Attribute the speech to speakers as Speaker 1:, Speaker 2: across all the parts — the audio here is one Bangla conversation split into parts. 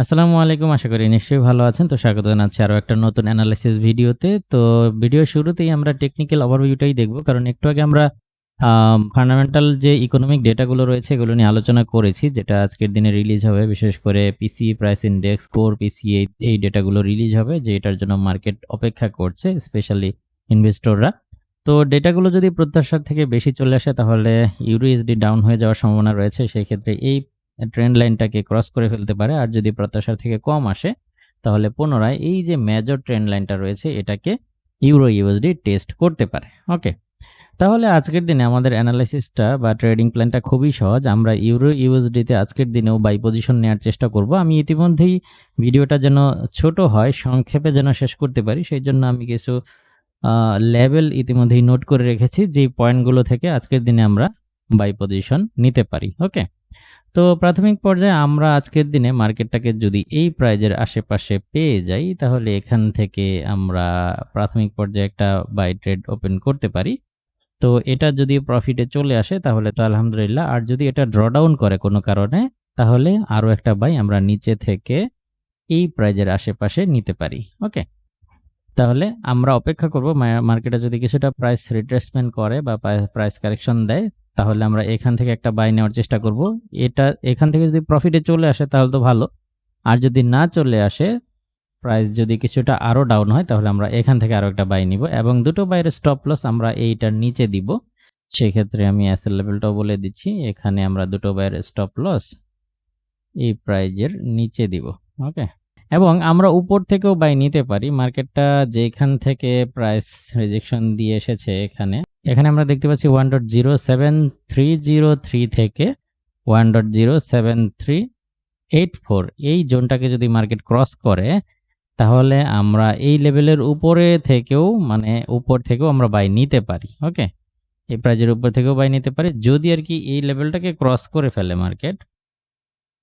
Speaker 1: আসসালামু আলাইকুম, আশা করি নিশ্চয়ই ভালো আছেন। তো স্বাগত জানাচ্ছি আরও একটা নতুন অ্যানালাইসিস ভিডিওতে। তো ভিডিও শুরুতেই আমরা টেকনিক্যাল ওভারভিউটাই দেখব। কারণ একটু আগে আমরা ফান্ডামেন্টাল যে ইকোনমিক ডেটাগুলো রয়েছে, এগুলো নিয়ে আলোচনা করেছি, যেটা আজকের দিনে রিলিজ হবে। বিশেষ করে PC price index core PC এই এই ডেটাগুলো রিলিজ হবে, যে এটার জন্য মার্কেট অপেক্ষা করছে স্পেশালি ইনভেস্টররা তো ডেটাগুলো যদি প্রত্যাশার থেকে বেশি চলে আসে, তাহলে ইউরোএসডি ডাউন হয়ে যাওয়ার সম্ভাবনা রয়েছে। সেই ক্ষেত্রে এই ট্রেন্ড লাইনটাকে ক্রস করে ফেলতে পারে। আর যদি প্রত্যাশার থেকে কম আসে, তাহলে পুনরায় এই যে মেজর ট্রেন্ড লাইনটা রয়েছে, এটাকে ইউরো ইউএসডি টেস্ট করতে পারে। ওকে তাহলে আজকের দিনে আমাদের অ্যানালাইসিসটা বা ট্রেডিং প্ল্যানটা খুবই সহজ। আমরা ইউরো ইউএসডিতে আজকের দিনেও বাই পজিশন নেওয়ার চেষ্টা করব। আমি ইতিমধ্যেই ভিডিওটা যেন ছোট হয়, সংক্ষেপে যেন শেষ করতে পারি, সেই জন্য আমি কিছু লেভেল ইতিমধ্যেই নোট করে রেখেছি যে পয়েন্টগুলো থেকে আজকের দিনে আমরা বাই পজিশন নিতে পারি। ওকে তো প্রাথমিক পর্যায়ে আমরা আজকের দিনে মার্কেটটাকে যদি এই প্রাইজের আশেপাশে পেয়ে যাই, তাহলে এখান থেকে আমরা প্রাথমিক পর্যায়ে একটা বাই ট্রেড ওপেন করতে পারি। তো এটা যদি প্রফিটে চলে আসে, তাহলে তো আলহামদুলিল্লাহ। আর যদি এটা ড্রডাউন করে কোনো কারণে, তাহলে আরও একটা বাই আমরা নিচে থেকে এই প্রাইজের আশেপাশে নিতে পারি। ওকে? তাহলে আমরা অপেক্ষা করব মার্কেটে যদি কিছুটা প্রাইস রিট্রেসমেন্ট করে বা প্রাইস কারেকশন দেয় তাহলে আমরা এখান থেকে একটা বাই নেওয়ার চেষ্টা করব। এটা এখান থেকে যদি প্রফিটে চলে আসে তাহলে তো ভালো। আর যদি না চলে আসে প্রাইস যদি কিছুটা আরও ডাউন হয়, তাহলে আমরা এখান থেকে আরও একটা বাই নিব এবং দুটো বাইরের স্টপ লস আমরা এইটার নিচে দিব। সেই ক্ষেত্রে আমি অ্যাসেল লেভেলটাও বলে দিচ্ছি, এখানে আমরা দুটো বাইরের স্টপ লস এই প্রাইজের নিচে দিব ওকে এবং আমরা উপর থেকেও বাই নিতে পারি। মার্কেটটা যেখান থেকে প্রাইস রিজেকশন দিয়ে এসেছে এখানে এখানে আমরা দেখতে পাচ্ছি one dot zero seven three zero three থেকে one dot zero seven three eight four এই জোনটাকে যদি মার্কেট ক্রস করে, তাহলে আমরা এই লেভেলের উপরে থেকেও মানে উপর থেকেও আমরা বাই নিতে পারি ওকে এই প্রাইজের উপর থেকেও বাই নিতে পারি। যদি আর কি এই লেভেলটাকে ক্রস করে ফেলে মার্কেট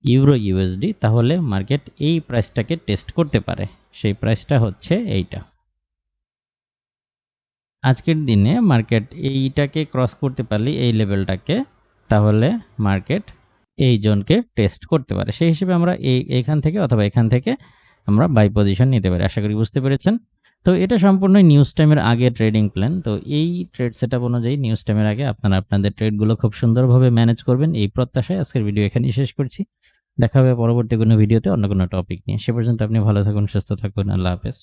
Speaker 1: ইউরো ইউএসডি তাহলে মার্কেট এই প্রাইসটাকে টেস্ট করতে পারে। সেই প্রাইসটা হচ্ছে এইটা। আজকের দিনে মার্কেট এইটাকে ক্রস করতে পারলে এই লেভেলটাকে তাহলে মার্কেট এই জোনকে টেস্ট করতে পারে। সেই হিসেবে আমরা এই এখান থেকে অথবা এখান থেকে আমরা বাই পজিশন নিতে পারি, আশা করি বুঝতে পেরেছেন। তো এটা সম্পূর্ণ নিউজ টাইমের আগে ট্রেডিং প্ল্যান তো এই ট্রেড সেট অনুযায়ী নিউজ টাইমের আগে আপনারা আপনাদের ট্রেডগুলো খুব সুন্দরভাবে ম্যানেজ করবেন। এই প্রত্যাশায় আজকের ভিডিও এখানেই শেষ করছি। দেখা হবে পরবর্তী কোনো ভিডিওতে অন্য কোনো টপিক নিয়ে। সে পর্যন্ত আপনি ভালো থাকুন, সুস্থ থাকুন। আল্লাহ হাফেজ।